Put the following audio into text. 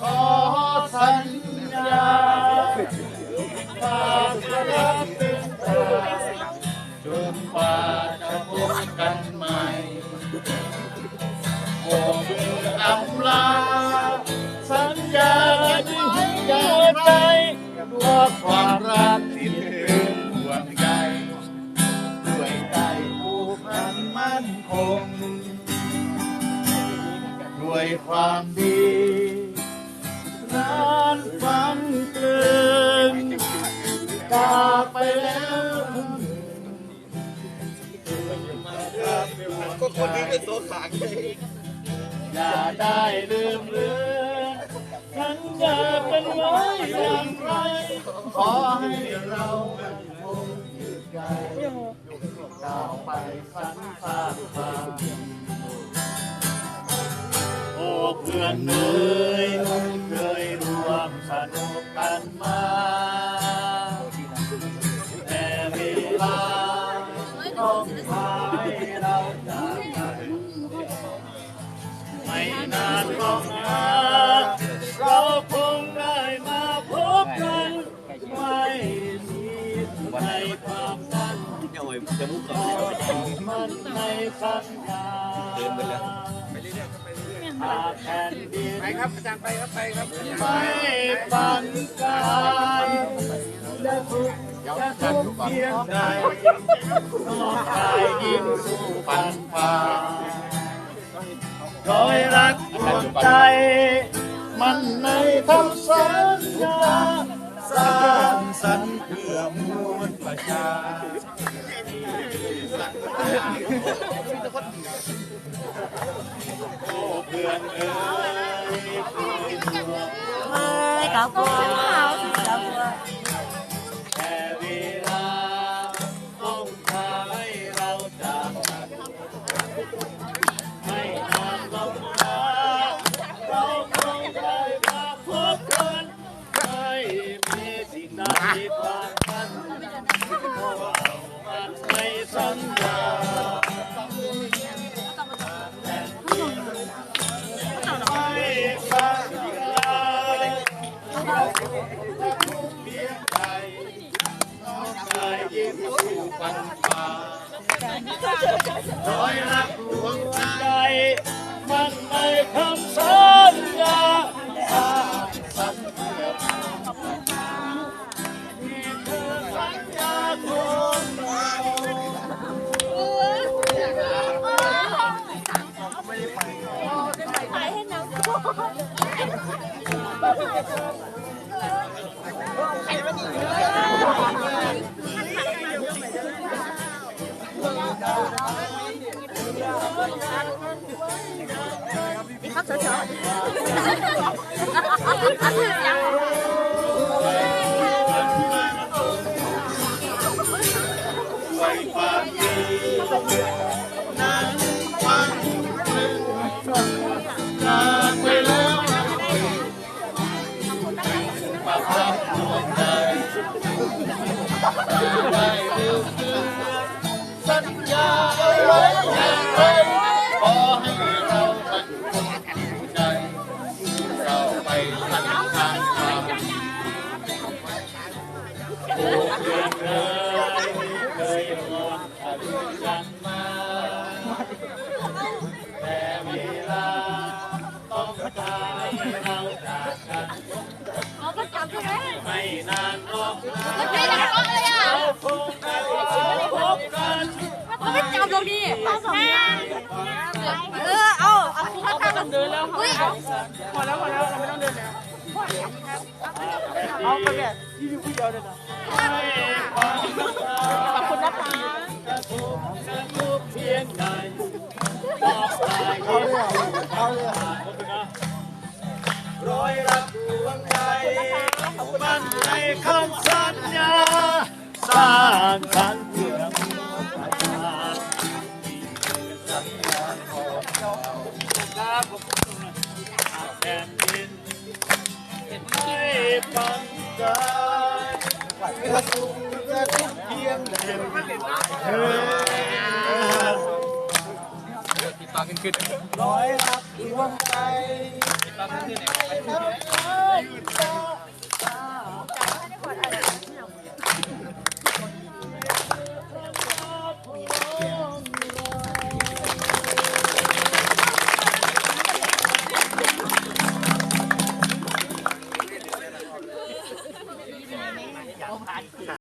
ขอสัญญาฝากรักเป็นตาจนกว่าจะพบกันใหม่โอ้อำลา สัญญาที่ห้หัวใจว่าความรักที่ถึงห่วงใยด้วยใจผูกพันมั่นคง ด้วยความดี นานฟังเกินจากไปแล้วก็คนนี้เป็นโซขางเอย่าได้ลืมเลือนฉันจะเป็นไว้อย่างไร ขอให้เรามันคงยืดใจก้าวไปฝันสร้างควาโอ้เพื่อนเอ๋ ลาต้องพาให้เราจากกันไม่นานหรอกนะเราคงได้มาพบกัน ไม่มีในความฝันเนี่ยโอ้ยจะมุกก่ขอนอมันในสัญญาเดินไปเลยหากแผ่นดินไปครับอาจารย์ไปครับไปครับไม่ปันกันจะทุก จะทุกเพียงใดนอกกายยิ่งสู้ปันฝ่าคอยรักดวงใจ มันในคำสัญญาสร้างสรรค์เพื่อมวลประชาโอ้เพื่อนเอ๋ย Ơi, cậu cô hào cậu cô คอยรักดวงใจ มันในคำสัญญาสร้างสรรค์เพื่อที่เธอสัญญาคนเรา Phải hết nào เขาเฉยไว้ความดีนั้นวันหนึ่ง จ ไว้อย่างไรขอให้เราคงใจเราไปสันางทางโอ้เพื่อนเอ๋ยเคยร่วมกันกันมาแต่เวลาต้องพาให้เราจากกัน Có bắt chậm cho đấy ไม่นานหรอกนะ Đây là con đây เรา à คงได้พบกัน Có bắt chậm rồi đi Ừ, ồ, ông cũng bắt chậm rồi Ui, พอแล้วพอแล้วเราไม่ต้องเดินแล้วเอาไปแบบที่อยู่ผู้เดียวเลยนะขอบคุณนะคะจะทุกข์จะทุกข์เพียงใดบอกไปเอาเลยเอาเลยรอยรักดวงใจมันในคำสัญญาสร้างสรรค์ แผ่นดินไม่ปันกันจะทุกข์จะทุกเพียงใดเออปากขึ้นขึ้นร้อยรักดวงใจปากขึ้นขึ้นไหน